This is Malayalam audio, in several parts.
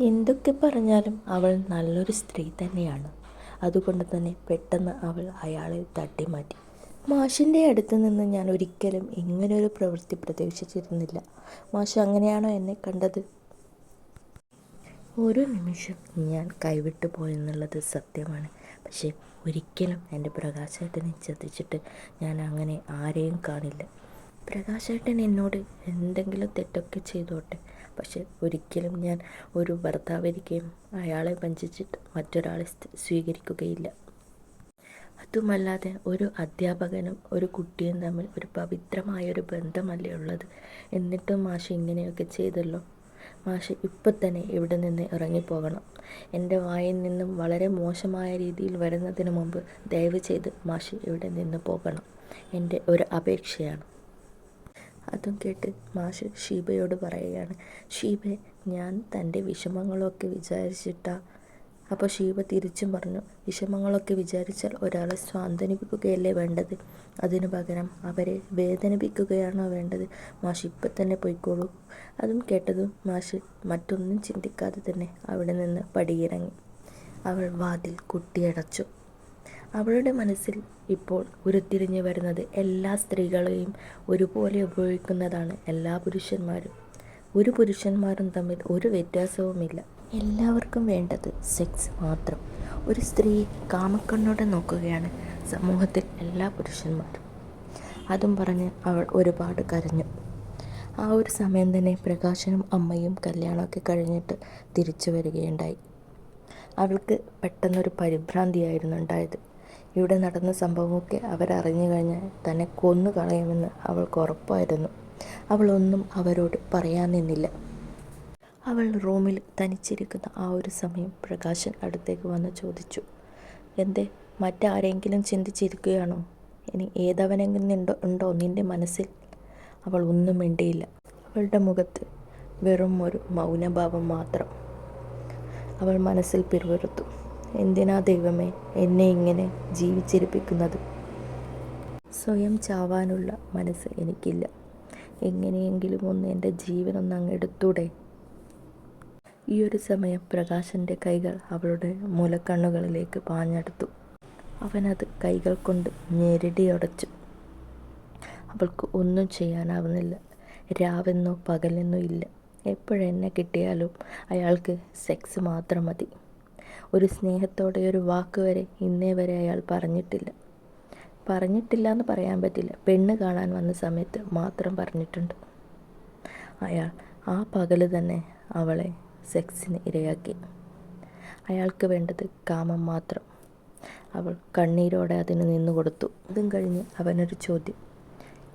എന്തൊക്കെ പറഞ്ഞാലും അവൾ നല്ലൊരു സ്ത്രീ തന്നെയാണ്. അതുകൊണ്ട് തന്നെ പെട്ടെന്ന് അവൾ അയാളെ തട്ടിമാറ്റി. മാഷിന്റെ അടുത്ത് നിന്ന് ഞാൻ ഒരിക്കലും ഇങ്ങനൊരു പ്രവൃത്തി പ്രതീക്ഷിച്ചിരുന്നില്ല. മാഷ് അങ്ങനെയാണോ എന്നെ കണ്ടത്? ഒരു നിമിഷം ഞാൻ കൈവിട്ടു പോയെന്നുള്ളത് സത്യമാണ്. പക്ഷേ ഒരിക്കലും എന്റെ പ്രകാശേട്ടനെ ചതിച്ചിട്ട് ഞാൻ അങ്ങനെ ആരെയും കാണില്ല. പ്രകാശേട്ടൻ എന്നോട് എന്തെങ്കിലും തെറ്റൊക്കെ ചെയ്തോട്ടെ. പക്ഷെ ഒരിക്കലും ഞാൻ ഒരു ഭർത്താവിരിക്കുകയും അയാളെ വഞ്ചിച്ചിട്ട് മറ്റൊരാളെ സ്വീകരിക്കുകയില്ല. അതുമല്ലാതെ ഒരു അധ്യാപകനും ഒരു കുട്ടിയും തമ്മിൽ ഒരു പവിത്രമായ ഒരു ബന്ധമല്ലേ ഉള്ളത്? എന്നിട്ടും മാഷ് ഇങ്ങനെയൊക്കെ ചെയ്തല്ലോ? മാഷ് ഇപ്പം തന്നെ ഇവിടെ നിന്ന് ഇറങ്ങിപ്പോകണം. എന്റെ വായിൽ നിന്നും വളരെ മോശമായ രീതിയിൽ വരുന്നതിന് മുമ്പ് ദയവ് ചെയ്ത് മാഷ് ഇവിടെ നിന്ന് പോകണം. എന്റെ ഒരു അപേക്ഷയാണ്. അതും കേട്ട് മാഷ് ഷീബയോട് പറയുകയാണ് ഷീബെ ഞാൻ തന്റെ വിഷമങ്ങളൊക്കെ വിചാരിച്ചിട്ടാ. അപ്പോൾ ഷീബ തിരിച്ചും പറഞ്ഞു വിഷമങ്ങളൊക്കെ വിചാരിച്ചാൽ ഒരാളെ സ്വാന്തനിപ്പിക്കുകയല്ലേ വേണ്ടത്? അതിനു പകരം അവരെ വേദനിപ്പിക്കുകയാണോ വേണ്ടത്? മാഷ് ഇപ്പം തന്നെ പോയിക്കോളൂ. അതും കേട്ടതും മാഷ് മറ്റൊന്നും ചിന്തിക്കാതെ തന്നെ അവിടെ നിന്ന് പടിയിറങ്ങി. അവൾ വാതിൽ കുട്ടിയടച്ചു. അവളുടെ മനസ്സിൽ ഇപ്പോൾ ഉരുത്തിരിഞ്ഞു വരുന്നത് എല്ലാ സ്ത്രീകളെയും ഒരുപോലെ ഉപയോഗിക്കുന്നതാണ് എല്ലാ പുരുഷന്മാരും. ഒരു പുരുഷന്മാരും തമ്മിൽ ഒരു വ്യത്യാസവുമില്ല. എല്ലാവർക്കും വേണ്ടത് സെക്സ് മാത്രം. ഒരു സ്ത്രീ കാമക്കണ്ണോടെ നോക്കുകയാണ് സമൂഹത്തിൽ എല്ലാ പുരുഷന്മാരും. അതും പറഞ്ഞ് അവൾ ഒരുപാട് കരഞ്ഞു. ആ ഒരു സമയം തന്നെ പ്രകാശനും അമ്മയും കല്യാണമൊക്കെ കഴിഞ്ഞിട്ട് തിരിച്ചു വരികയുണ്ടായി. അവൾക്ക് പെട്ടെന്നൊരു പരിഭ്രാന്തിയായിരുന്നു ഉണ്ടായത്. ഇവിടെ നടന്ന സംഭവമൊക്കെ അവരറിഞ്ഞു കഴിഞ്ഞാൽ തന്നെ കൊന്നു കളയുമെന്ന് അവൾക്ക് ഉറപ്പായിരുന്നു. അവളൊന്നും അവരോട് പറയാൻ നിന്നില്ല. അവൾ റൂമിൽ തനിച്ചിരിക്കുന്ന ആ ഒരു സമയം പ്രകാശൻ അടുത്തേക്ക് വന്ന് ചോദിച്ചു എന്തേ മറ്റാരെങ്കിലും ചിന്തിച്ചിരിക്കുകയാണോ? ഇനി ഏതവനെങ്കിലും ഉണ്ടോ ഉണ്ടോ നിന്റെ മനസ്സിൽ? അവൾ ഒന്നും മിണ്ടിയില്ല. അവളുടെ മുഖത്ത് വെറും ഒരു മൗനഭാവം മാത്രം അവൾ മനസ്സിൽ പിറുവിറുത്തു എന്തിനാ ദൈവമേ എന്നെ ഇങ്ങനെ ജീവിച്ചിരിപ്പിക്കുന്നത്? സ്വയം ചാവാനുള്ള മനസ്സ് എനിക്കില്ല. എങ്ങനെയെങ്കിലും ഒന്ന് എന്റെ ജീവനൊന്ന് അങ്ങ് എടുത്തൂടെ? ഈ ഒരു സമയം പ്രകാശന്റെ കൈകൾ അവളുടെ മുലക്കണ്ണുകളിലേക്ക് പാഞ്ഞെടുത്തു. അവനത് കൈകൾ കൊണ്ട് ഞെരടിയടച്ചു അവൾക്ക് ഒന്നും ചെയ്യാനാവുന്നില്ല. രാവെന്നോ പകലെന്നോ ഇല്ല. എപ്പോഴെന്നെ കിട്ടിയാലും അയാൾക്ക് സെക്സ് മാത്രം മതി. ഒരു സ്നേഹത്തോടെ ഒരു വാക്ക് വരെ ഇന്നേ വരെ അയാൾ പറഞ്ഞിട്ടില്ല. പറഞ്ഞിട്ടില്ല എന്ന് പറയാൻ പറ്റില്ല. പെണ്ണ് കാണാൻ വന്ന സമയത്ത് മാത്രം പറഞ്ഞിട്ടുണ്ട്. അയാൾ ആ പകൽ തന്നെ അവളെ സെക്സിന് ഇരയാക്കി. അയാൾക്ക് വേണ്ടത് കാമം മാത്രം. അവൾ കണ്ണീരോടെ അതിന് നിന്നു കൊടുത്തു. അതും കഴിഞ്ഞ് അവനൊരു ചോദ്യം.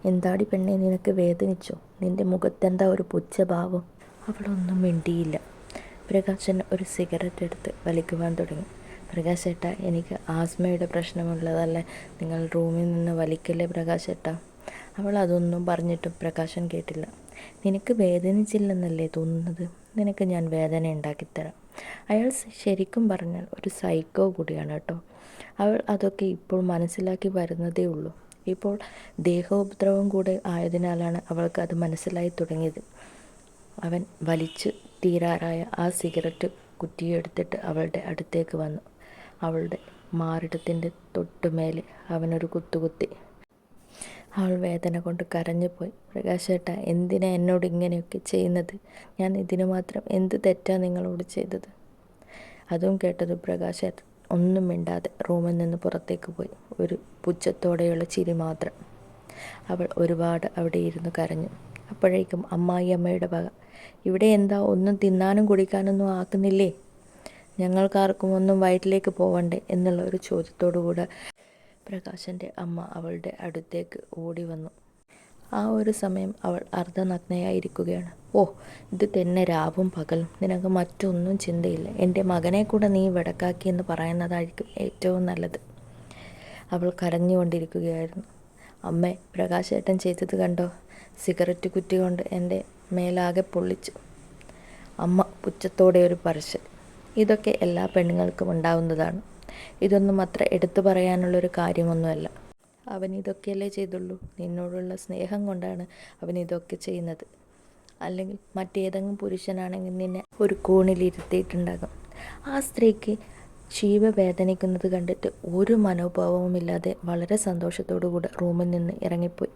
എന്താടി പെണ്ണെ നിനക്ക് വേദനിച്ചോ? നിന്റെ മുഖത്തെന്താ ഒരു പുച്ഛഭാവം? അവളൊന്നും മിണ്ടിയില്ല. പ്രകാശൻ ഒരു സിഗരറ്റ് എടുത്ത് വലിക്കുവാൻ തുടങ്ങി. പ്രകാശേട്ട എനിക്ക് ആസ്മയുടെ പ്രശ്നമുള്ളതല്ലേ. നിങ്ങൾ റൂമിൽ നിന്ന് വലിക്കല്ലേ പ്രകാശേട്ട അവൾ അതൊന്നും പറഞ്ഞിട്ടും പ്രകാശൻ കേട്ടില്ല. നിനക്ക് വേദനിച്ചില്ലെന്നല്ലേ തോന്നുന്നത്? നിനക്ക് ഞാൻ വേദന ഉണ്ടാക്കിത്തരാം. അയാൾ ശരിക്കും പറഞ്ഞാൽ ഒരു സൈക്കോ കൂടിയാണ് കേട്ടോ. അവൾ അതൊക്കെ ഇപ്പോൾ മനസ്സിലാക്കി വരുന്നതേ ഉള്ളൂ. ഇപ്പോൾ ദേഹോപദ്രവം കൂടെ ആയതിനാലാണ് അവൾക്ക് അത് മനസ്സിലായി തുടങ്ങിയത്. അവൻ വലിച്ചു തീരാറായ ആ സിഗരറ്റ് കുറ്റിയെടുത്തിട്ട് അവളുടെ അടുത്തേക്ക് വന്നു. അവളുടെ മാറിടത്തിന്റെ തൊട്ടുമേലെ അവനൊരു കുത്തുകുത്തി. അവൾ വേദന കൊണ്ട് കരഞ്ഞുപോയി. പ്രകാശേട്ട എന്തിനാ എന്നോട് ഇങ്ങനെയൊക്കെ ചെയ്യുന്നത്? ഞാൻ ഇതിനു മാത്രം എന്ത് തെറ്റാ നിങ്ങളോട് ചെയ്തത്? അതും കേട്ടത് പ്രകാശേട്ടൻ ഒന്നും മിണ്ടാതെ റൂമിൽ നിന്ന് പുറത്തേക്ക് പോയി. ഒരു പുച്ഛത്തോടെയുള്ള ചിരി മാത്രം. അവൾ ഒരുപാട് അവിടെ ഇരുന്ന് കരഞ്ഞു. അപ്പോഴേക്കും അമ്മായി അമ്മയുടെ വക ഇവിടെ എന്താ ഒന്നും തിന്നാനും കുടിക്കാനൊന്നും ആക്കുന്നില്ലേ? ഞങ്ങൾക്കാർക്കും ഒന്നും വയറ്റിലേക്ക് പോവണ്ടേ എന്നുള്ള ഒരു ചോദ്യത്തോടു കൂടെ പ്രകാശന്റെ അമ്മ അവളുടെ അടുത്തേക്ക് ഓടി വന്നു. ആ ഒരു സമയം അവൾ അർദ്ധനഗ്നയായിരിക്കുകയാണ്. ഓ ഇത് തന്നെ രാവും പകലും. നിനക്ക് മറ്റൊന്നും ചിന്തയില്ല. എന്റെ മകനെ കൂടെ നീ വിടക്കാക്കി എന്ന് പറയുന്നതായിരിക്കും ഏറ്റവും നല്ലത്. അവൾ കരഞ്ഞുകൊണ്ടിരിക്കുകയായിരുന്നു. അമ്മേ പ്രകാശേട്ടൻ ചെയ്തത് കണ്ടോ? സിഗരറ്റ് കുറ്റി കൊണ്ട് എന്റെ മേലാകെ പൊള്ളിച്ചു. അമ്മ പുച്ഛത്തോടെ ഒരു പറശ്ശൽ ഇതൊക്കെ എല്ലാ പെണ്ണുങ്ങൾക്കും ഉണ്ടാവുന്നതാണ്. ഇതൊന്നും അത്ര എടുത്തു പറയാനുള്ളൊരു കാര്യമൊന്നുമല്ല. അവൻ ഇതൊക്കെയല്ലേ ചെയ്തുള്ളൂ. നിന്നോടുള്ള സ്നേഹം കൊണ്ടാണ് അവൻ ഇതൊക്കെ ചെയ്യുന്നത്. അല്ലെങ്കിൽ മറ്റേതെങ്കിലും പുരുഷനാണെങ്കിൽ നിന്നെ ഒരു കോണിലിരുത്തിയിട്ടുണ്ടാകും. ആ സ്ത്രീക്ക് ശീവ വേദനിക്കുന്നത് കണ്ടിട്ട് ഒരു മനോഭാവവുമില്ലാതെ വളരെ സന്തോഷത്തോടു കൂടെ റൂമിൽ നിന്ന് ഇറങ്ങിപ്പോയി.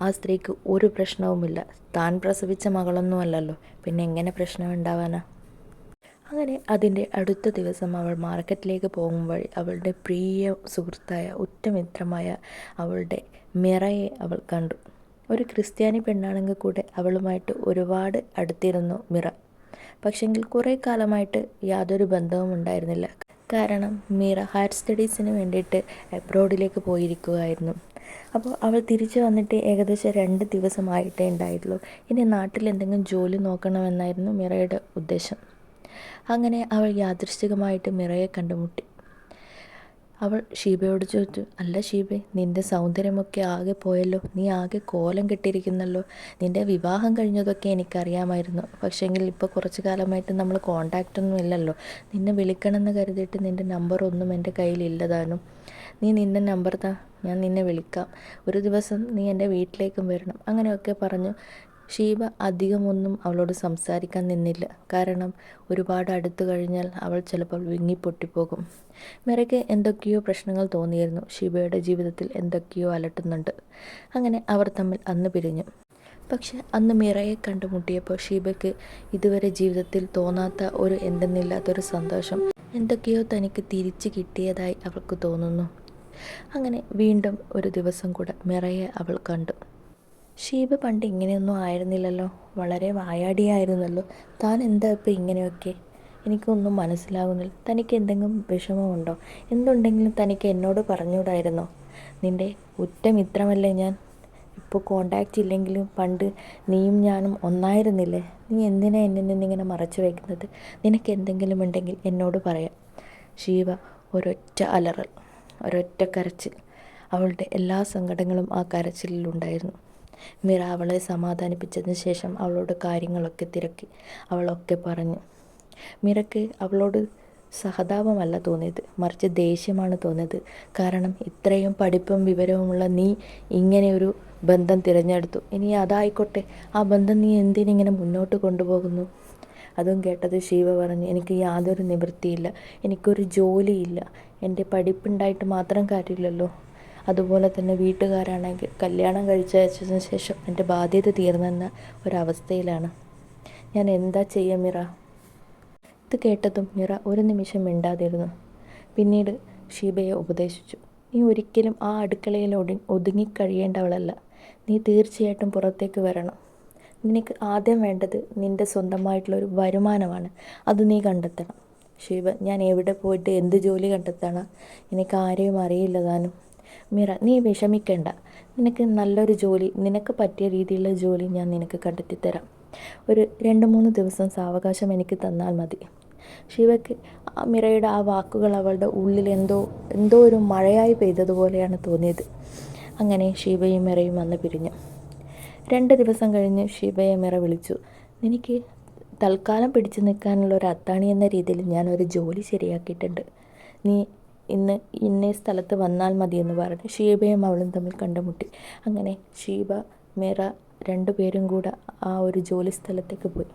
ആ സ്ത്രീക്ക് ഒരു പ്രശ്നവുമില്ല. താൻ പ്രസവിച്ച മകളൊന്നുമല്ലല്ലോ. പിന്നെ എങ്ങനെ പ്രശ്നം ഉണ്ടാവാനാ അങ്ങനെ അതിന്റെ അടുത്ത ദിവസം അവൾ മാർക്കറ്റിലേക്ക് പോകും വഴി അവളുടെ പ്രിയ സുഹൃത്തായ ഉറ്റമിത്രമായ അവളുടെ മിറയെ അവൾ കണ്ടു. ഒരു ക്രിസ്ത്യാനി പെണ്ണാണെങ്കിൽ കൂടെ അവളുമായിട്ട് ഒരുപാട് അടുത്തിരുന്നു മിറ. പക്ഷെങ്കിൽ കുറേ കാലമായിട്ട് യാതൊരു ബന്ധവും ഉണ്ടായിരുന്നില്ല കാരണം മീറ ഹയർ സ്റ്റഡീസിന് വേണ്ടിയിട്ട് അബ്രോഡിലേക്ക് പോയിരിക്കുകയായിരുന്നു. അപ്പോൾ അവൾ തിരിച്ചു വന്നിട്ട് ഏകദേശം രണ്ട് ദിവസമായിട്ടേ ഉണ്ടായിട്ടുള്ളൂ. ഇനി നാട്ടിൽ എന്തെങ്കിലും ജോലി നോക്കണമെന്നായിരുന്നു മിറയുടെ ഉദ്ദേശം. അങ്ങനെ അവൾ യാദൃശ്ചികമായിട്ട് മിറയെ കണ്ടുമുട്ടി. അവൾ ഷീബയോട് ചോദിച്ചു അല്ല ഷീബെ നിന്റെ സൗന്ദര്യമൊക്കെ ആകെ പോയല്ലോ നീ ആകെ കോലം കെട്ടിയിരിക്കുന്നല്ലോ. നിന്റെ വിവാഹം കഴിഞ്ഞതൊക്കെ എനിക്കറിയാമായിരുന്നു. പക്ഷേങ്കിൽ ഇപ്പോൾ കുറച്ച് കാലമായിട്ട് നമ്മൾ കോണ്ടാക്റ്റ് ഒന്നും ഇല്ലല്ലോ. നിന്നെ വിളിക്കണമെന്ന് കരുതിയിട്ട് നിന്റെ നമ്പറൊന്നും എന്റെ കയ്യിലില്ലതാനും നീ നിന്റെ നമ്പർ താ ഞാൻ നിന്നെ വിളിക്കാം. ഒരു ദിവസം നീ എന്റെ വീട്ടിലേക്കും വരണം. അങ്ങനെയൊക്കെ പറഞ്ഞു. ഷീബ അധികമൊന്നും അവളോട് സംസാരിക്കാൻ നിന്നില്ല. കാരണം ഒരുപാട് അടുത്തു കഴിഞ്ഞാൽ അവൾ ചിലപ്പോൾ വിങ്ങിപ്പൊട്ടിപ്പോകും. മിറയ്ക്ക് എന്തൊക്കെയോ പ്രശ്നങ്ങൾ തോന്നിയിരുന്നു. ഷീബയുടെ ജീവിതത്തിൽ എന്തൊക്കെയോ അലട്ടുന്നുണ്ട്. അങ്ങനെ അവർ തമ്മിൽ അന്ന് പിരിഞ്ഞു. പക്ഷെ അന്ന് മിറയെ കണ്ടുമുട്ടിയപ്പോൾ ഷീബയ്ക്ക് ഇതുവരെ ജീവിതത്തിൽ തോന്നാത്ത ഒരു എന്തെന്നില്ലാത്തൊരു സന്തോഷം എന്തൊക്കെയോ തനിക്ക് തിരിച്ചു കിട്ടിയതായി അവൾക്ക് തോന്നുന്നു. അങ്ങനെ വീണ്ടും ഒരു ദിവസം കൂടെ മിറയെ അവൾ കണ്ടു. ഷീബ പണ്ട് ഇങ്ങനെയൊന്നും ആയിരുന്നില്ലല്ലോ. വളരെ വായാടിയായിരുന്നല്ലോ. താൻ എന്താ ഇപ്പം ഇങ്ങനെയൊക്കെ? എനിക്കൊന്നും മനസ്സിലാകുന്നില്ല തനിക്ക് എന്തെങ്കിലും വിഷമമുണ്ടോ? എന്തുണ്ടെങ്കിലും തനിക്ക് എന്നോട് പറഞ്ഞുകൂടായിരുന്നോ? നിന്റെ ഉറ്റ മിത്രമല്ലേ ഞാൻ? ഇപ്പോൾ കോണ്ടാക്റ്റ് ഇല്ലെങ്കിലും പണ്ട് നീയും ഞാനും ഒന്നായിരുന്നില്ലേ? നീ എന്തിനാ എന്നിൽ നിന്നിങ്ങനെ മറച്ചു വയ്ക്കുന്നത് നിനക്ക് എന്തെങ്കിലും ഉണ്ടെങ്കിൽ എന്നോട് പറയാം. ശിവ ഒരൊറ്റ അലറൽ ഒരൊറ്റ കരച്ചിൽ. അവളുടെ എല്ലാ സങ്കടങ്ങളും ആ കരച്ചിലിലുണ്ടായിരുന്നു. മിറ അവളെ സമാധാനിപ്പിച്ചതിന് ശേഷം അവളോട് കാര്യങ്ങളൊക്കെ തിരക്കി. അവളൊക്കെ പറഞ്ഞു മീറയ്ക്ക് അവളോട് സഹതാപമല്ല തോന്നിയത്. മറിച്ച് ദേഷ്യമാണ് തോന്നിയത്. കാരണം ഇത്രയും പഠിപ്പും വിവരവുമുള്ള നീ ഇങ്ങനെ ഒരു ബന്ധം തിരഞ്ഞെടുത്തു. ഇനി അതായിക്കോട്ടെ. ആ ബന്ധം നീ എന്തിനിങ്ങനെ മുന്നോട്ട് കൊണ്ടുപോകുന്നു? അതും കേട്ടത് ശിവ പറഞ്ഞു എനിക്ക് യാതൊരു നിവൃത്തിയില്ല. എനിക്കൊരു ജോലിയില്ല. എന്റെ പഠിപ്പുണ്ടായിട്ട് മാത്രം കാര്യമില്ലല്ലോ. അതുപോലെ തന്നെ വീട്ടുകാരാണെങ്കിൽ കല്യാണം കഴിച്ചയച്ചതിന് ശേഷം എന്റെ ബാധ്യത തീർന്നെന്ന ഒരവസ്ഥയിലാണ്. ഞാൻ എന്താ ചെയ്യുക മിറ? ഇത് കേട്ടതും മിറ ഒരു നിമിഷം മിണ്ടാതിരുന്നു. പിന്നീട് ഷീബയെ ഉപദേശിച്ചു. നീ ഒരിക്കലും ആ അടുക്കളയിൽ ഒടി ഒതുങ്ങിക്കഴിയേണ്ടവളല്ല നീ തീർച്ചയായിട്ടും പുറത്തേക്ക് വരണം. നിനക്ക് ആദ്യം വേണ്ടത് നിന്റെ സ്വന്തമായിട്ടുള്ളൊരു വരുമാനമാണ്. അത് നീ കണ്ടെത്തണം. ശിവ ഞാൻ എവിടെ പോയിട്ട് എന്ത് ജോലി കണ്ടെത്തണം? എനിക്ക് ആരെയും അറിയില്ല താനും. മിറ നീ വിഷമിക്കേണ്ട. നിനക്ക് നല്ലൊരു ജോലി നിനക്ക് പറ്റിയ രീതിയിലുള്ള ജോലി ഞാൻ നിനക്ക് കണ്ടെത്തിത്തരാം. ഒരു രണ്ട് മൂന്ന് ദിവസം സാവകാശം എനിക്ക് തന്നാൽ മതി. ശിവയ്ക്ക് മിറയുടെ ആ വാക്കുകൾ അവളുടെ ഉള്ളിൽ എന്തോ എന്തോ ഒരു മഴയായി പെയ്തതുപോലെയാണ് തോന്നിയത്. അങ്ങനെ ശിവയും മിറയും വന്ന് പിരിഞ്ഞു. രണ്ട് ദിവസം കഴിഞ്ഞ് ശിവയെ മിറ വിളിച്ചു. എനിക്ക് തൽക്കാലം പിടിച്ചു നിൽക്കാനുള്ള ഒരു അത്താണി എന്ന രീതിയിൽ ഞാൻ ഒരു ജോലി ശരിയാക്കിയിട്ടുണ്ട്. നീ ഇന്ന് ഇന്ന സ്ഥലത്ത് വന്നാൽ മതിയെന്ന് പറഞ്ഞ് ഷീബയും അവളും തമ്മിൽ കണ്ടുമുട്ടി. അങ്ങനെ ഷീബ മിറ രണ്ടുപേരും കൂടെ ആ ഒരു ജോലി സ്ഥലത്തേക്ക് പോയി.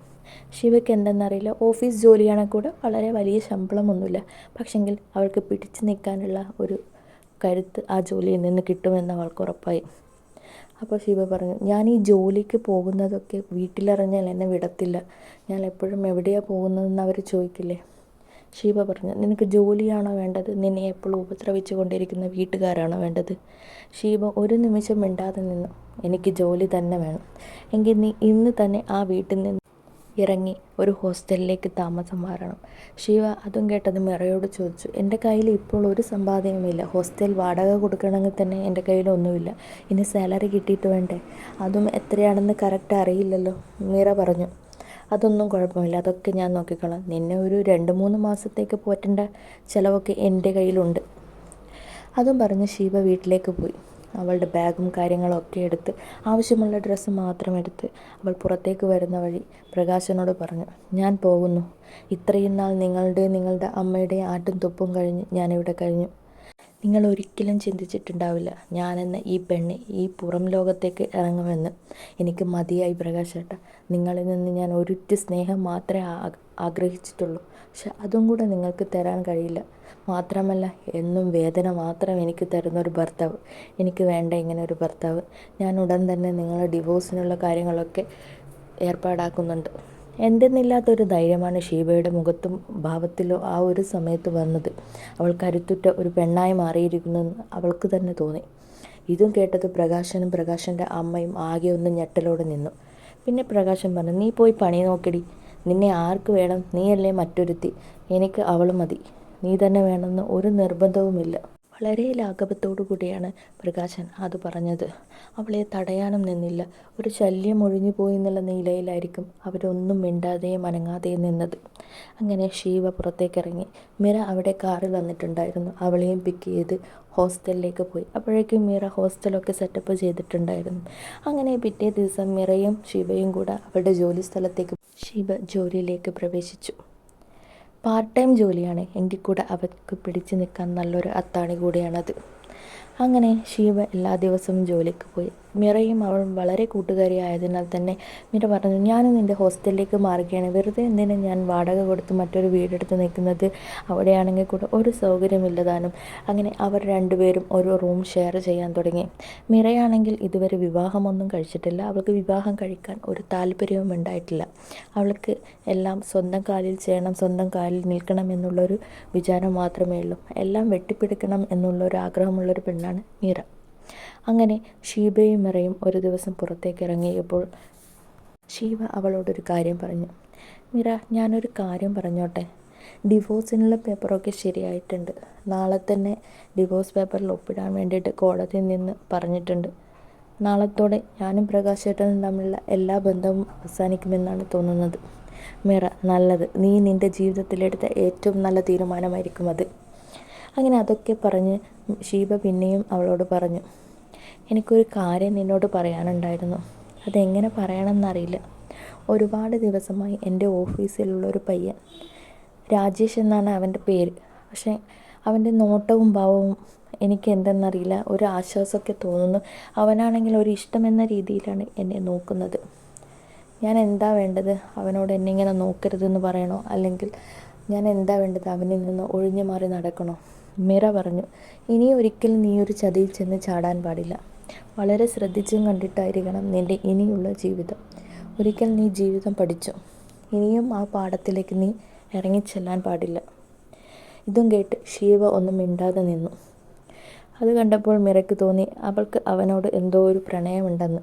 ശിവയ്ക്ക് എന്തെന്നറിയില്ല. ഓഫീസ് ജോലിയാണെങ്കിൽ കൂടെ വളരെ വലിയ ശമ്പളമൊന്നുമില്ല. പക്ഷെങ്കിൽ അവൾക്ക് പിടിച്ചു നിൽക്കാനുള്ള ഒരു കരുത്ത് ആ ജോലിയിൽ നിന്ന് കിട്ടുമെന്ന് അവൾക്ക് ഉറപ്പായി. അപ്പോൾ ശിവ പറഞ്ഞു ഞാൻ ഈ ജോലിക്ക് പോകുന്നതൊക്കെ വീട്ടിലറിഞ്ഞാൽ എന്നെ വിടത്തില്ല. ഞാൻ എപ്പോഴും എവിടെയാണ് പോകുന്നതെന്ന് അവർ ചോദിക്കില്ലേ? ശിവ പറഞ്ഞു നിനക്ക് ജോലിയാണോ വേണ്ടത്? നിന്നെ എപ്പോഴും ഉപദ്രവിച്ചു കൊണ്ടിരിക്കുന്ന വീട്ടുകാരാണോ വേണ്ടത്? ഷീബ ഒരു നിമിഷം മിണ്ടാതെ നിന്നു എനിക്ക് ജോലി തന്നെ വേണം. എങ്കിൽ നീ ഇന്ന് തന്നെ ആ വീട്ടിൽ നിന്ന് ഇറങ്ങി ഒരു ഹോസ്റ്റലിലേക്ക് താമസം മാറണം. ശിവ അതും കേട്ടത് മിറയോട് ചോദിച്ചു എന്റെ കയ്യിൽ ഇപ്പോൾ ഒരു സമ്പാദ്യവുമില്ല ഹോസ്റ്റൽ വാടക കൊടുക്കണമെങ്കിൽ തന്നെ എന്റെ കയ്യിലൊന്നുമില്ല ഇനി സാലറി കിട്ടിയിട്ട് വേണ്ടേ? അതും എത്രയാണെന്ന് കറക്റ്റ് അറിയില്ലല്ലോ. മിറ പറഞ്ഞു അതൊന്നും കുഴപ്പമില്ല. അതൊക്കെ ഞാൻ നോക്കിക്കോളാം. നിന്നെ ഒരു രണ്ട് മൂന്ന് മാസത്തേക്ക് പോറ്റേണ്ട ചിലവൊക്കെ എന്റെ കയ്യിലുണ്ട്. അതും പറഞ്ഞ് ഷീബ വീട്ടിലേക്ക് പോയി. അവളുടെ ബാഗും കാര്യങ്ങളൊക്കെ എടുത്ത് ആവശ്യമുള്ള ഡ്രസ്സ് മാത്രം എടുത്ത് അവൾ പുറത്തേക്ക് വരുന്ന വഴി പ്രകാശനോട് പറഞ്ഞു ഞാൻ പോകുന്നു. ഇത്രയും നാൾ നിങ്ങളുടെ നിങ്ങളുടെ അമ്മയുടെ ആട്ടും തുപ്പും കഴിഞ്ഞ് ഞാനിവിടെ കഴിഞ്ഞു. നിങ്ങൾ ഒരിക്കലും ചിന്തിച്ചിട്ടുണ്ടാവില്ല. ഞാനെന്ന ഈ പെണ്ണ് ഈ പുറം ലോകത്തേക്ക് ഇറങ്ങുമെന്ന് എനിക്ക് മതിയായി പ്രകാശേട്ട. നിങ്ങളിൽ നിന്ന് ഞാൻ ഒരിറ്റ് സ്നേഹം മാത്രമേ ആഗ്രഹിച്ചിട്ടുള്ളൂ. പക്ഷെ അതും കൂടെ നിങ്ങൾക്ക് തരാൻ കഴിയില്ല. മാത്രമല്ല എന്നും വേദന മാത്രം എനിക്ക് തരുന്ന ഒരു ഭർത്താവ് എനിക്ക് വേണ്ട ഇങ്ങനെ ഒരു ഭർത്താവ്. ഞാൻ ഉടൻ തന്നെ നിങ്ങളെ ഡിവോഴ്സിനുള്ള കാര്യങ്ങളൊക്കെ ഏർപ്പാടാക്കുന്നുണ്ട്. എന്തെന്നില്ലാത്തൊരു ധൈര്യമാണ് ഷീബയുടെ മുഖത്തും ഭാവത്തിലോ ആ ഒരു സമയത്ത് വന്നത്. അവൾ കരുത്തുറ്റ ഒരു പെണ്ണായി മാറിയിരിക്കുന്നെന്ന് അവൾക്ക് തന്നെ തോന്നി. ഇതും കേട്ടത് പ്രകാശനും പ്രകാശന്റെ അമ്മയും ആകെ ഒന്ന് ഞെട്ടലോടെ നിന്നു. പിന്നെ പ്രകാശൻ പറഞ്ഞു നീ പോയി പണി നോക്കടി. നിന്നെ ആർക്ക് വേണം? നീയല്ലേ മറ്റൊരുത്തി. എനിക്ക് അവൾ മതി. നീ തന്നെ വേണമെന്ന് ഒരു നിർബന്ധവുമില്ല. വളരെ ലാഘവത്തോടു കൂടിയാണ് പ്രകാശൻ അത് പറഞ്ഞത്. അവളെ തടയാനും നിന്നില്ല. ഒരു ശല്യം ഒഴിഞ്ഞു പോയി എന്നുള്ള നിലയിലായിരിക്കും അവരൊന്നും മിണ്ടാതെയും അനങ്ങാതെയും നിന്നത്. അങ്ങനെ ഷീവ പുറത്തേക്കിറങ്ങി. മിറ അവിടെ കാറിൽ വന്നിട്ടുണ്ടായിരുന്നു. അവളെയും പിക്ക് ചെയ്ത് ഹോസ്റ്റലിലേക്ക് പോയി. അപ്പോഴേക്കും മിറ ഹോസ്റ്റലൊക്കെ സെറ്റപ്പ് ചെയ്തിട്ടുണ്ടായിരുന്നു. അങ്ങനെ പിറ്റേ ദിവസം മിറയും ശിവയും കൂടെ അവരുടെ ജോലി സ്ഥലത്തേക്ക് ശിവ ജോലിയിലേക്ക് പ്രവേശിച്ചു. പാർട്ട് ടൈം ജോലിയാണ്. എങ്കിൽ കൂടെ അവർക്ക് പിടിച്ചു നിൽക്കാൻ നല്ലൊരു അത്താണി കൂടിയാണത്. അങ്ങനെ ഷീബ എല്ലാ ദിവസവും ജോലിക്ക് പോയി. മിറയും അവൾ വളരെ കൂട്ടുകാരി ആയതിനാൽ തന്നെ മിറ പറഞ്ഞു ഞാനും നിന്റെ ഹോസ്റ്റലിലേക്ക് മാറുകയാണ്. വെറുതെ എന്തിനും ഞാൻ വാടക കൊടുത്ത് മറ്റൊരു വീടെടുത്ത് നിൽക്കുന്നത്? അവിടെയാണെങ്കിൽ കൂടെ ഒരു സൗകര്യമില്ലതാനും. അങ്ങനെ അവർ രണ്ടുപേരും ഒരു റൂം ഷെയർ ചെയ്യാൻ തുടങ്ങി. മിറയാണെങ്കിൽ ഇതുവരെ വിവാഹമൊന്നും കഴിച്ചിട്ടില്ല. അവൾക്ക് വിവാഹം കഴിക്കാൻ ഒരു താല്പര്യവും ഉണ്ടായിട്ടില്ല. അവൾക്ക് എല്ലാം സ്വന്തം കാലിൽ ചെയ്യണം സ്വന്തം കാലിൽ നിൽക്കണം എന്നുള്ളൊരു വിചാരം മാത്രമേ ഉള്ളൂ. എല്ലാം വെട്ടിപ്പിടിക്കണം എന്നുള്ളൊരു ആഗ്രഹമുള്ളൊരു പെണ്ണാണ് മീറ. അങ്ങനെ ഷീബയും മിറയും ഒരു ദിവസം പുറത്തേക്ക് ഇറങ്ങിയപ്പോൾ ഷീബ അവളോടൊരു കാര്യം പറഞ്ഞു. മിറ ഞാനൊരു കാര്യം പറഞ്ഞോട്ടെ. ഡിവോഴ്സിനുള്ള പേപ്പറൊക്കെ ശരിയായിട്ടുണ്ട്. നാളെ തന്നെ ഡിവോഴ്സ് പേപ്പറിൽ ഒപ്പിടാൻ വേണ്ടിയിട്ട് കോടതിയിൽ നിന്ന് പറഞ്ഞിട്ടുണ്ട്. നാളത്തോടെ ഞാനും പ്രകാശേട്ടനും തമ്മിലുള്ള എല്ലാ ബന്ധവും അവസാനിക്കുമെന്നാണ് തോന്നുന്നത്. മിറ നല്ലത്. നീ നിന്റെ ജീവിതത്തിലെടുത്ത ഏറ്റവും നല്ല തീരുമാനമായിരിക്കും അത്. അങ്ങനെ അതൊക്കെ പറഞ്ഞ് ഷീബ പിന്നെയും അവളോട് പറഞ്ഞു എനിക്കൊരു കാര്യം നിന്നോട് പറയാനുണ്ടായിരുന്നു. അതെങ്ങനെ പറയണമെന്നറിയില്ല. ഒരുപാട് ദിവസമായി എന്റെ ഓഫീസിലുള്ള ഒരു പയ്യൻ രാജേഷ് എന്നാണ് അവന്റെ പേര്. പക്ഷേ അവന്റെ നോട്ടവും ഭാവവും എനിക്ക് എന്തെന്നറിയില്ല ഒരു ആശ്വാസമൊക്കെ തോന്നുന്നു. അവനാണെങ്കിൽ ഒരു ഇഷ്ടമെന്ന രീതിയിലാണ് എന്നെ നോക്കുന്നത്. ഞാൻ എന്താ വേണ്ടത്? അവനോട് എന്നെ ഇങ്ങനെ നോക്കരുതെന്ന് പറയണോ? അല്ലെങ്കിൽ ഞാൻ എന്താ വേണ്ടത്? അവനിൽ നിന്ന് ഒഴിഞ്ഞു മാറി നടക്കണോ? മിറ പറഞ്ഞു ഇനി ഒരിക്കലും നീ ഒരു ചതിയിൽ ചെന്ന് ചാടാൻ പാടില്ല. വളരെ ശ്രദ്ധിച്ചും കണ്ടിട്ടായിരിക്കണം നിന്റെ ഇനിയുള്ള ജീവിതം. ഒരിക്കൽ നീ ജീവിതം പഠിച്ചു. ഇനിയും ആ പാടത്തിലേക്ക് നീ ഇറങ്ങിച്ചെല്ലാൻ പാടില്ല. ഇതും കേട്ട് ശിവ ഒന്നും മിണ്ടാതെ നിന്നു. അത് കണ്ടപ്പോൾ മിറയ്ക്ക് തോന്നി അവൾക്ക് അവനോട് എന്തോ ഒരു പ്രണയമുണ്ടെന്ന്.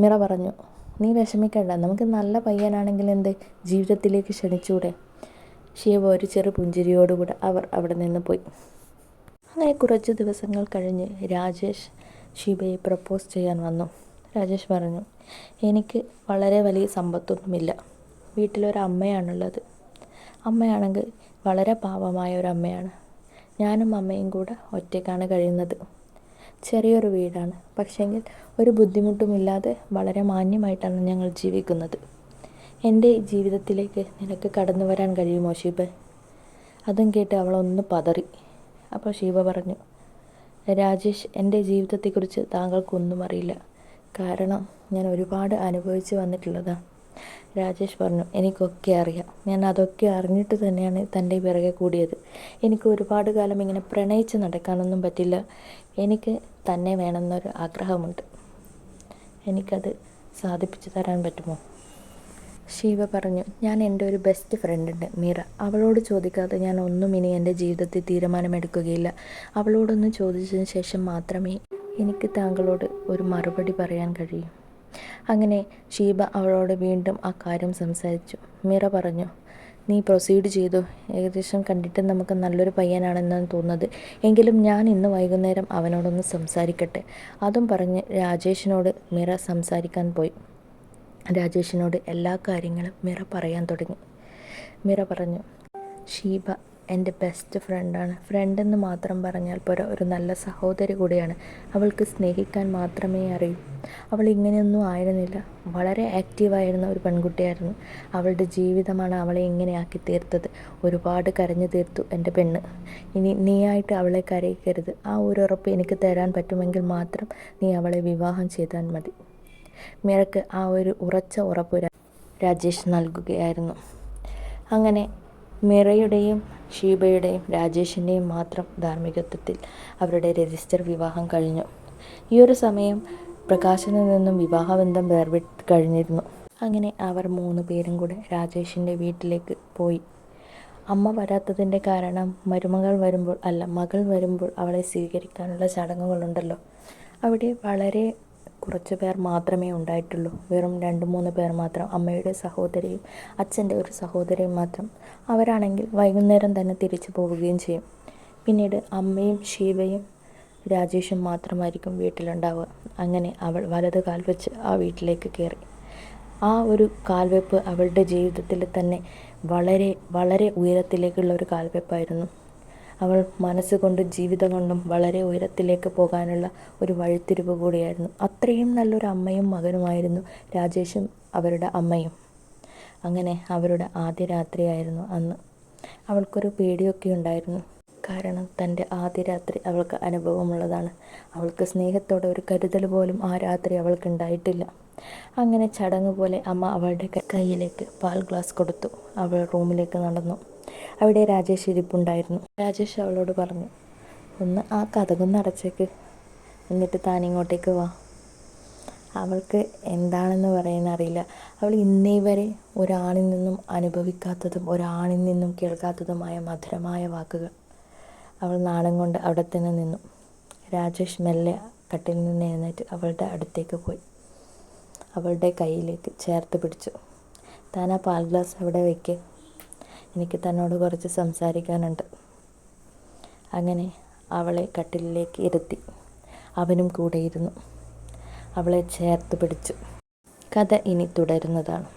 മിറ പറഞ്ഞു നീ വിഷമിക്കണ്ട. നമുക്ക് നല്ല പയ്യനാണെങ്കിൽ എന്ത്? ജീവിതത്തിലേക്ക് ക്ഷണിച്ചൂടെ. ഷീവ ഒരു ചെറു പുഞ്ചിരിയോടുകൂടെ അവർ അവിടെ നിന്ന് പോയി. അങ്ങനെ കുറച്ച് ദിവസങ്ങൾ കഴിഞ്ഞ് രാജേഷ് ഷീബയെ പ്രപ്പോസ് ചെയ്യാൻ വന്നു. രാജേഷ് പറഞ്ഞു എനിക്ക് വളരെ വലിയ സമ്പത്തൊന്നുമില്ല. വീട്ടിലൊരു അമ്മയാണുള്ളത്. അമ്മയാണെങ്കിൽ വളരെ പാവമായ ഒരു അമ്മയാണ്. ഞാനും അമ്മയും കൂടെ ഒറ്റയ്ക്കാണ് കഴിയുന്നത്. ചെറിയൊരു വീടാണ്. പക്ഷേങ്കിൽ ഒരു ബുദ്ധിമുട്ടുമില്ലാതെ വളരെ മാന്യമായിട്ടാണ് ഞങ്ങൾ ജീവിക്കുന്നത്. എന്റെ ജീവിതത്തിലേക്ക് നിനക്ക് കടന്നു വരാൻ കഴിയുമോ ഷീബ അതും കേട്ട് അവളൊന്ന് പതറി. അപ്പോൾ ഷീബ പറഞ്ഞു രാജേഷ് എന്റെ ജീവിതത്തെക്കുറിച്ച് താങ്കൾക്കൊന്നും അറിയില്ല. കാരണം ഞാൻ ഒരുപാട് അനുഭവിച്ച് വന്നിട്ടുള്ളതാണ് രാജേഷ് പറഞ്ഞു എനിക്കൊക്കെ അറിയാം. ഞാൻ അതൊക്കെ അറിഞ്ഞിട്ട് തന്നെയാണ് തന്റെ പിറകെ കൂടിയത്. എനിക്ക് ഒരുപാട് കാലം ഇങ്ങനെ പ്രണയിച്ച് നടക്കാനൊന്നും പറ്റില്ല. എനിക്ക് തന്നെ വേണമെന്നൊരു ആഗ്രഹമുണ്ട്. എനിക്കത് സാധിപ്പിച്ചു തരാൻ പറ്റുമോ? ശിവ പറഞ്ഞു ഞാൻ എന്റെ ഒരു ബെസ്റ്റ് ഫ്രണ്ട് ഉണ്ട് മീറ. അവളോട് ചോദിക്കാതെ ഞാൻ ഒന്നും ഇനി എന്റെ ജീവിതത്തിൽ തീരുമാനമെടുക്കുകയില്ല. അവളോടൊന്ന് ചോദിച്ചതിന് ശേഷം മാത്രമേ എനിക്ക് താങ്കളോട് ഒരു മറുപടി പറയാൻ കഴിയൂ. അങ്ങനെ ഷീബ അവളോട് വീണ്ടും ആ കാര്യം സംസാരിച്ചു. മീറ പറഞ്ഞു നീ പ്രൊസീഡ് ചെയ്തു. ഏകദേശം കണ്ടിട്ട് നമുക്ക് നല്ലൊരു പയ്യനാണെന്നാണ് തോന്നുന്നത്. എങ്കിലും ഞാൻ ഇന്ന് വൈകുന്നേരം അവനോടൊന്ന് സംസാരിക്കട്ടെ. അതും പറഞ്ഞ് രാജേഷിനോട് മീറ സംസാരിക്കാൻ പോയി. രാജേഷിനോട് എല്ലാ കാര്യങ്ങളും മിറ പറയാൻ തുടങ്ങി. മിറ പറഞ്ഞു ഷീബ എന്റെ ബെസ്റ്റ് ഫ്രണ്ടാണ് ഫ്രണ്ടെന്ന് മാത്രം പറഞ്ഞാൽ പോരാ ഒരു നല്ല സഹോദരി കൂടിയാണ്. അവൾക്ക് സ്നേഹിക്കാൻ മാത്രമേ അറിയൂ. അവൾ ഇങ്ങനെയൊന്നും ആയിരുന്നില്ല. വളരെ ആക്റ്റീവായിരുന്ന ഒരു പെൺകുട്ടിയായിരുന്നു. അവളുടെ ജീവിതമാണ് അവളെ ഇങ്ങനെയാക്കി തീർത്തത്. ഒരുപാട് കരഞ്ഞു തീർത്തു എന്റെ പെണ്ണ്. ഇനി നീയായിട്ട് അവളെ കരയിക്കരുത്. ആ ഒരു ഉറപ്പ് എനിക്ക് തരാൻ പറ്റുമെങ്കിൽ മാത്രം നീ അവളെ വിവാഹം ചെയ്താൽ മതി. മിറക്ക് ആ ഒരു ഉറച്ച ഉറപ്പ് രാജേഷ് നൽകുകയായിരുന്നു. അങ്ങനെ മിറയുടെയും ഷീബയുടെയും രാജേഷിന്റെയും മാത്രം ധാർമ്മികത്വത്തിൽ അവരുടെ രജിസ്റ്റർ വിവാഹം കഴിഞ്ഞു. ഈ ഒരു സമയം പ്രകാശനിൽ നിന്നും വിവാഹബന്ധം വേർവിട്ട് കഴിഞ്ഞിരുന്നു. അങ്ങനെ അവർ മൂന്ന് പേരും കൂടെ രാജേഷിന്റെ വീട്ടിലേക്ക് പോയി. അമ്മ വരാത്തതിന്റെ കാരണം മരുമകൾ വരുമ്പോൾ അല്ല മകൾ വരുമ്പോൾ അവളെ സ്വീകരിക്കാനുള്ള ചടങ്ങുകളുണ്ടല്ലോ. അവിടെ വളരെ കുറച്ച് പേർ മാത്രമേ ഉണ്ടായിട്ടുള്ളൂ. വെറും രണ്ട് മൂന്ന് പേർ മാത്രം അമ്മയുടെ സഹോദരിയും അച്ഛന്റെ ഒരു സഹോദരിയും മാത്രം. അവരാണെങ്കിൽ വൈകുന്നേരം തന്നെ തിരിച്ചു പോവുകയും ചെയ്യും. പിന്നീട് അമ്മയും ശിവയും രാജേഷും മാത്രമായിരിക്കും വീട്ടിലുണ്ടാവുക. അങ്ങനെ അവൾ വലത് കാൽ വെച്ച് ആ വീട്ടിലേക്ക് കയറി. ആ ഒരു കാൽവെപ്പ് അവളുടെ ജീവിതത്തിൽ തന്നെ വളരെ വളരെ ഉയരത്തിലേക്കുള്ള ഒരു കാൽവെപ്പായിരുന്നു. അവൾ മനസ്സുകൊണ്ടും ജീവിതം കൊണ്ടും വളരെ ഉയരത്തിലേക്ക് പോകാനുള്ള ഒരു വഴിത്തിരിവ് കൂടിയായിരുന്നു. അത്രയും നല്ലൊരു അമ്മയും മകനുമായിരുന്നു രാജേഷും അവരുടെ അമ്മയും. അങ്ങനെ അവരുടെ ആദ്യ രാത്രിയായിരുന്നു അന്ന്. അവൾക്കൊരു പേടിയൊക്കെ ഉണ്ടായിരുന്നു. കാരണം തന്റെ ആദ്യ രാത്രി അവൾക്ക് അനുഭവമുള്ളതാണ്. അവൾക്ക് സ്നേഹത്തോടെ ഒരു കരുതൽ പോലും ആ രാത്രി അവൾക്ക് ഉണ്ടായിട്ടില്ല. അങ്ങനെ ചടങ്ങ് പോലെ അമ്മ അവളുടെ കൈയിലേക്ക് പാൽ ഗ്ലാസ് കൊടുത്തു. അവൾ റൂമിലേക്ക് നടന്നു. അവിടെ രാജേഷ് ഇരിപ്പുണ്ടായിരുന്നു. രാജേഷ് അവളോട് പറഞ്ഞു ഒന്ന് ആ കഥകൊന്ന് അടച്ചേക്ക് എന്നിട്ട് താൻ ഇങ്ങോട്ടേക്ക് വാ. അവൾക്ക് എന്താണെന്ന് പറയാൻ അറിയില്ല. അവൾ ഇന്നേ വരെ ഒരാണിൽ നിന്നും അനുഭവിക്കാത്തതും ഒരാണിൽ നിന്നും കേൾക്കാത്തതുമായ മധുരമായ വാക്കുകൾ അവൾ നാണം കൊണ്ട് അവിടെ തന്നെ നിന്നു. രാജേഷ് മെല്ലെ കട്ടിൽ നിന്ന് എഴുന്നേറ്റ് അവളുടെ അടുത്തേക്ക് പോയി. അവളുടെ കയ്യിലേക്ക് ചേർത്ത് പിടിച്ചു. താൻ ആ പാൽ ഗ്ലാസ് അവിടെ വയ്ക്ക് എനിക്ക് തന്നോട് കുറച്ച് സംസാരിക്കാനുണ്ട്. അങ്ങനെ അവളെ കട്ടിലിലേക്ക് ഇരുത്തി. അവനും കൂടെ ഇരുന്നു. അവളെ ചേർത്ത് പിടിച്ചു. കഥ ഇനി തുടരുന്നതാണ്.